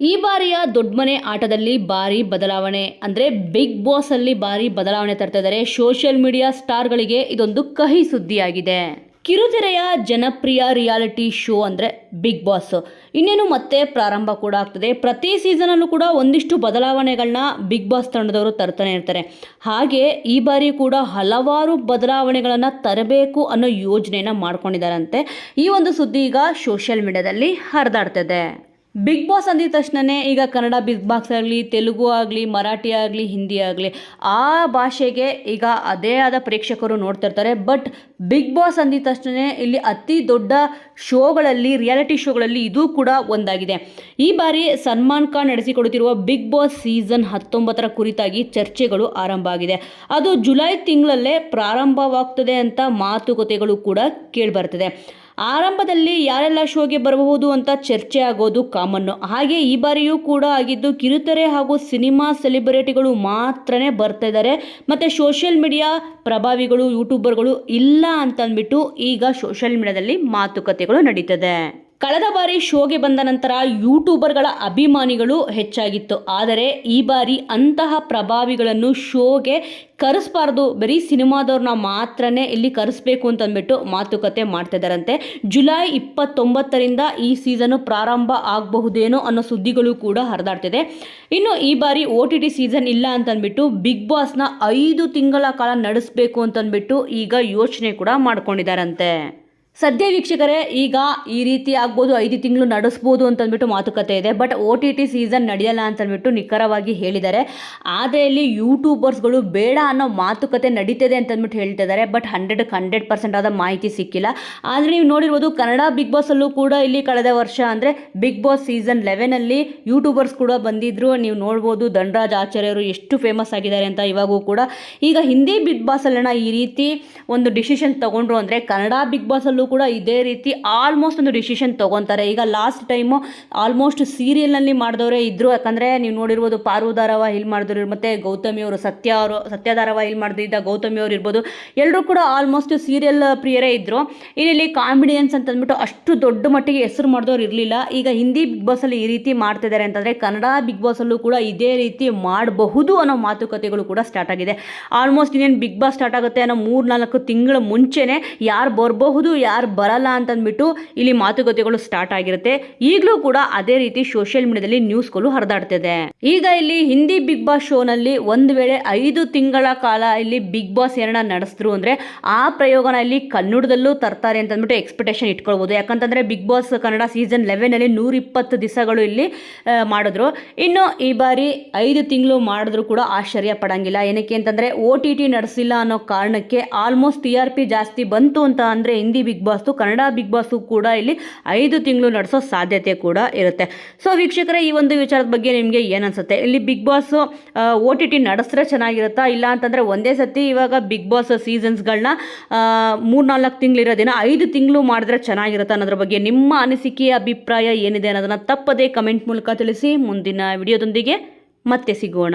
ಈ ಬಾರಿಯ ದೊಡ್ಡಮನೆ ಆಟದಲ್ಲಿ ಭಾರಿ ಬದಲಾವಣೆ, ಅಂದರೆ ಬಿಗ್ ಬಾಸ್ ಅಲ್ಲಿ ಭಾರಿ ಬದಲಾವಣೆ ತರ್ತಾ ಇದ್ದಾರೆ ಸೋಷಿಯಲ್ ಮೀಡಿಯಾ ಸ್ಟಾರ್ಗಳಿಗೆ ಇದೊಂದು ಕಹಿ ಸುದ್ದಿಯಾಗಿದೆ. ಕಿರುತೆರೆಯ ಜನಪ್ರಿಯ ರಿಯಾಲಿಟಿ ಶೋ ಅಂದರೆ ಬಿಗ್ ಬಾಸ್ ಇನ್ನೇನು ಮತ್ತೆ ಪ್ರಾರಂಭ ಕೂಡ ಆಗ್ತದೆ. ಪ್ರತಿ ಸೀಸನಲ್ಲೂ ಕೂಡ ಒಂದಿಷ್ಟು ಬದಲಾವಣೆಗಳನ್ನ ಬಿಗ್ ಬಾಸ್ ತಂಡದವರು ತರ್ತಾನೆ ಇರ್ತಾರೆ. ಹಾಗೆ ಈ ಬಾರಿ ಕೂಡ ಹಲವಾರು ಬದಲಾವಣೆಗಳನ್ನು ತರಬೇಕು ಅನ್ನೋ ಯೋಜನೆಯನ್ನು ಮಾಡ್ಕೊಂಡಿದ್ದಾರಂತೆ. ಈ ಒಂದು ಸುದ್ದಿ ಈಗ ಸೋಷಿಯಲ್ ಮೀಡಿಯಾದಲ್ಲಿ ಹರಿದಾಡ್ತದೆ. ಬಿಗ್ ಬಾಸ್ ಅಂದಿದ ತಕ್ಷಣವೇ ಈಗ ಕನ್ನಡ ಬಿಗ್ ಬಾಕ್ಸ್ ಆಗಲಿ, ತೆಲುಗು ಆಗಲಿ, ಮರಾಠಿ ಆಗಲಿ, ಹಿಂದಿ ಆಗಲಿ, ಆ ಭಾಷೆಗೆ ಈಗ ಅದೇ ಆದ ಪ್ರೇಕ್ಷಕರು ನೋಡ್ತಿರ್ತಾರೆ ಬಟ್ ಬಿಗ್ ಬಾಸ್ ಅಂದಿದ ತಕ್ಷಣನೇ ಇಲ್ಲಿ ಅತಿ ದೊಡ್ಡ ಶೋಗಳಲ್ಲಿ ರಿಯಾಲಿಟಿ ಶೋಗಳಲ್ಲಿ ಇದು ಕೂಡ ಒಂದಾಗಿದೆ. ಈ ಬಾರಿ ಸಲ್ಮಾನ್ ಖಾನ್ ನಡೆಸಿಕೊಡುತ್ತಿರುವ ಬಿಗ್ ಬಾಸ್ ಸೀಸನ್ ಹತ್ತೊಂಬತ್ತರ ಕುರಿತಾಗಿ ಚರ್ಚೆಗಳು ಆರಂಭ ಆಗಿದೆ. ಅದು ಜುಲೈ ತಿಂಗಳಲ್ಲೇ ಪ್ರಾರಂಭವಾಗ್ತದೆ ಅಂತ ಮಾತುಕತೆಗಳು ಕೂಡ ಕೇಳಿಬರ್ತದೆ. ಆರಂಭದಲ್ಲಿ ಯಾರೆಲ್ಲ ಶೋಗೆ ಬರಬಹುದು ಅಂತ ಚರ್ಚೆ ಆಗೋದು ಕಾಮನ್ನು. ಹಾಗೆ ಈ ಬಾರಿಯೂ ಕೂಡ ಆಗಿದ್ದು ಕಿರುತೆರೆ ಹಾಗೂ ಸಿನಿಮಾ ಸೆಲೆಬ್ರಿಟಿಗಳು ಮಾತ್ರನೇ ಬರ್ತಾ ಇದ್ದಾರೆ. ಮತ್ತು ಸೋಷಿಯಲ್ ಮೀಡಿಯಾ ಪ್ರಭಾವಿಗಳು, ಯೂಟ್ಯೂಬರ್ಗಳು ಇಲ್ಲ ಅಂತಂದ್ಬಿಟ್ಟು ಈಗ ಸೋಷಿಯಲ್ ಮೀಡಿಯಾದಲ್ಲಿ ಮಾತುಕತೆಗಳು ನಡೀತದೆ. ಕಳೆದ ಬಾರಿ ಶೋಗೆ ಬಂದ ನಂತರ ಯೂಟ್ಯೂಬರ್ಗಳ ಅಭಿಮಾನಿಗಳು ಹೆಚ್ಚಾಗಿತ್ತು. ಆದರೆ ಈ ಬಾರಿ ಅಂತಹ ಪ್ರಭಾವಿಗಳನ್ನು ಶೋಗೆ ಕರೆಸ್ಬಾರ್ದು. ಬರೀ ಸಿನಿಮಾದವ್ರನ್ನ ಮಾತ್ರನೇ ಇಲ್ಲಿ ಕರೆಸ್ಬೇಕು ಅಂತಂದ್ಬಿಟ್ಟು ಮಾತುಕತೆ ಮಾಡ್ತಿದ್ದಾರಂತೆ ಜುಲೈ ಇಪ್ಪತ್ತೊಂಬತ್ತರಿಂದ ಈ ಸೀಸನ್ನು ಪ್ರಾರಂಭ ಆಗಬಹುದೇನೋ ಅನ್ನೋ ಸುದ್ದಿಗಳು ಕೂಡ ಹರಿದಾಡ್ತಿದೆ. ಇನ್ನು ಈ ಬಾರಿ ಒ ಟಿ ಟಿ ಸೀಸನ್ ಇಲ್ಲ ಅಂತಂದ್ಬಿಟ್ಟು ಬಿಗ್ ಬಾಸ್ನ ಐದು ತಿಂಗಳ ಕಾಲ ನಡೆಸಬೇಕು ಅಂತಂದ್ಬಿಟ್ಟು ಈಗ ಯೋಚನೆ ಕೂಡ ಮಾಡ್ಕೊಂಡಿದ್ದಾರಂತೆ ಸದ್ಯ ವೀಕ್ಷಕರೇ, ಈಗ ಈ ರೀತಿ ಆಗ್ಬೋದು, ಐದು ತಿಂಗಳು ನಡೆಸ್ಬೋದು ಅಂತಂದ್ಬಿಟ್ಟು ಮಾತುಕತೆ ಇದೆ. But O T T season ನಡೆಯಲ್ಲ ಅಂತಂದ್ಬಿಟ್ಟು ನಿಖರವಾಗಿ ಹೇಳಿದ್ದಾರೆ. ಆದರೆ ಇಲ್ಲಿ ಯೂಟ್ಯೂಬರ್ಸ್ಗಳು ಬೇಡ ಅನ್ನೋ ಮಾತುಕತೆ ನಡೀತದೆ ಅಂತಂದ್ಬಿಟ್ಟು ಹೇಳ್ತಿದ್ದಾರೆ. ಬಟ್ ಹಂಡ್ರೆಡ್ಗೆ ಹಂಡ್ರೆಡ್ ಪರ್ಸೆಂಟ್ ಆದ ಮಾಹಿತಿ ಸಿಕ್ಕಿಲ್ಲ. ಆದರೆ ನೀವು ನೋಡಿರ್ಬೋದು, ಕನ್ನಡ ಬಿಗ್ ಬಾಸಲ್ಲೂ ಕೂಡ ಇಲ್ಲಿ ಕಳೆದ ವರ್ಷ ಅಂದರೆ ಬಿಗ್ ಬಾಸ್ ಸೀಸನ್ ಲೆವೆನಲ್ಲಿ ಯೂಟ್ಯೂಬರ್ಸ್ ಕೂಡ ಬಂದಿದ್ದರು ನೀವು ನೋಡ್ಬೋದು, ಧನರಾಜ್ ಆಚಾರ್ಯರು ಎಷ್ಟು ಫೇಮಸ್ ಆಗಿದ್ದಾರೆ ಅಂತ ಇವಾಗೂ ಕೂಡ. ಈಗ ಹಿಂದಿ ಬಿಗ್ ಬಾಸಲ್ಲಣ ಈ ರೀತಿ ಒಂದು ಡಿಸಿಷನ್ ತಗೊಂಡ್ರು ಅಂದರೆ ಕನ್ನಡ ಬಿಗ್ ಬಾಸಲ್ಲೂ ಕೂಡ ಇದೇ ರೀತಿ ಆಲ್ಮೋಸ್ಟ್ ಒಂದು ಡಿಸಿಷನ್ ತೊಗೊತಾರೆ. ಈಗ ಲಾಸ್ಟ್ ಟೈಮು ಆಲ್ಮೋಸ್ಟ್ ಸೀರಿಯಲ್ನಲ್ಲಿ ಮಾಡಿದವರೇ ಇದ್ದರು ಯಾಕಂದರೆ ನೀವು ನೋಡಿರ್ಬೋದು ಪಾರು ಇಲ್ಲಿ ಮಾಡಿದ್ರು, ಮತ್ತು ಗೌತಮಿ ಅವರು ಸತ್ಯ ಅವರು ಸತ್ಯ ಇಲ್ಲಿ ಮಾಡಿದ್ದ ಗೌತಮಿ ಅವರು ಇರ್ಬೋದು ಎಲ್ಲರೂ ಕೂಡ ಆಲ್ಮೋಸ್ಟ್ ಸೀರಿಯಲ್ ಪ್ರಿಯರೇ ಇದ್ದರು ಇಲ್ಲಿ ಕಾಮಿಡಿಯನ್ಸ್ ಅಂತಂದ್ಬಿಟ್ಟು ಅಷ್ಟು ದೊಡ್ಡ ಮಟ್ಟಿಗೆ ಹೆಸರು ಮಾಡಿದವ್ರು ಇರಲಿಲ್ಲ. ಈಗ ಹಿಂದಿ ಬಿಗ್ ಬಾಸಲ್ಲಿ ಈ ರೀತಿ ಮಾಡ್ತಿದ್ದಾರೆ ಅಂತಂದರೆ ಕನ್ನಡ ಬಿಗ್ ಬಾಸಲ್ಲೂ ಕೂಡ ಇದೇ ರೀತಿ ಮಾಡಬಹುದು ಅನ್ನೋ ಮಾತುಕತೆಗಳು ಕೂಡ ಸ್ಟಾರ್ಟ್ ಆಗಿದೆ. ಆಲ್ಮೋಸ್ಟ್ ಇನ್ನೇನು ಬಿಗ್ ಬಾಸ್ ಸ್ಟಾರ್ಟ್ ಆಗುತ್ತೆ ಅನ್ನೋ ಮೂರು ನಾಲ್ಕು ತಿಂಗಳ ಮುಂಚೆನೇ ಯಾರು ಬರಬಹುದು, ಯಾರು ಬರಲ್ಲ ಅಂತಂದ್ಬಿಟ್ಟು ಇಲ್ಲಿ ಮಾತುಕತೆಗಳು ಸ್ಟಾರ್ಟ್ ಆಗಿರುತ್ತೆ. ಈಗಲೂ ಕೂಡ ಅದೇ ರೀತಿ ಸೋಷಿಯಲ್ ಮೀಡಿಯಾದಲ್ಲಿ ನ್ಯೂಸ್ಗಳು ಹರಿದಾಡ್ತಿದೆ. ಈಗ ಇಲ್ಲಿ ಹಿಂದಿ ಬಿಗ್ ಬಾಸ್ ಶೋನಲ್ಲಿ ಒಂದು ವೇಳೆ ಐದು ತಿಂಗಳ ಕಾಲ ಇಲ್ಲಿ ಬಿಗ್ ಬಾಸ್ ಏನನ್ನ ನಡೆಸಿದ್ರು ಅಂದರೆ ಆ ಪ್ರಯೋಗನ ಇಲ್ಲಿ ಕನ್ನಡದಲ್ಲೂ ತರ್ತಾರೆ ಅಂತ ಅಂದ್ಬಿಟ್ಟು ಎಕ್ಸ್ಪೆಕ್ಟೇಷನ್ ಇಟ್ಕೊಳ್ಬೋದು. ಯಾಕಂತಂದರೆ ಬಿಗ್ ಬಾಸ್ ಕನ್ನಡ ಸೀಸನ್ ಲೆವೆನಲ್ಲಿ ನೂರಿಪ್ಪತ್ತು ದಿವಸಗಳು ಇಲ್ಲಿ ಮಾಡಿದ್ರು. ಇನ್ನು ಈ ಬಾರಿ ಐದು ತಿಂಗಳು ಮಾಡಿದ್ರು ಕೂಡ ಆಶ್ಚರ್ಯ ಪಡಂಗಿಲ್ಲ. ಏನಕ್ಕೆ ಅಂತಂದರೆ ಓ ಟಿ ಟಿ ನಡೆಸಿಲ್ಲ ಅನ್ನೋ ಕಾರಣಕ್ಕೆ ಆಲ್ಮೋಸ್ಟ್ ಟಿ ಆರ್ ಪಿ ಜಾಸ್ತಿ ಬಂತು ಅಂತ ಅಂದರೆ ಹಿಂದಿ ಬಿಗ್ ಬಾಸ್ತು ಕನ್ನಡ ಬಿಗ್ ಬಾಸು ಕೂಡ ಇಲ್ಲಿ ಐದು ತಿಂಗಳು ನಡೆಸೋ ಸಾಧ್ಯತೆ ಕೂಡ ಇರುತ್ತೆ. ಸೊ ವೀಕ್ಷಕರೇ, ಈ ಒಂದು ವಿಚಾರದ ಬಗ್ಗೆ ನಿಮಗೆ ಏನನ್ಸುತ್ತೆ? ಇಲ್ಲಿ Bigg Boss O T T ನಡೆಸಿದ್ರೆ ಚೆನ್ನಾಗಿರುತ್ತಾ? ಇಲ್ಲ ಅಂತಂದರೆ ಒಂದೇ ಸತಿ ಇವಾಗ ಬಿಗ್ ಬಾಸ್ ಸೀಸನ್ಸ್ಗಳನ್ನ ಮೂರು ನಾಲ್ಕು ತಿಂಗಳಿರೋದಿನ ಐದು ತಿಂಗಳು ಮಾಡಿದ್ರೆ ಚೆನ್ನಾಗಿರುತ್ತೆ ಅನ್ನೋದ್ರ ಬಗ್ಗೆ ನಿಮ್ಮ ಅನಿಸಿಕೆ, ಅಭಿಪ್ರಾಯ ಏನಿದೆ ಅನ್ನೋದನ್ನು ತಪ್ಪದೇ ಕಮೆಂಟ್ ಮೂಲಕ ತಿಳಿಸಿ. ಮುಂದಿನ ವಿಡಿಯೋದೊಂದಿಗೆ ಮತ್ತೆ ಸಿಗೋಣ.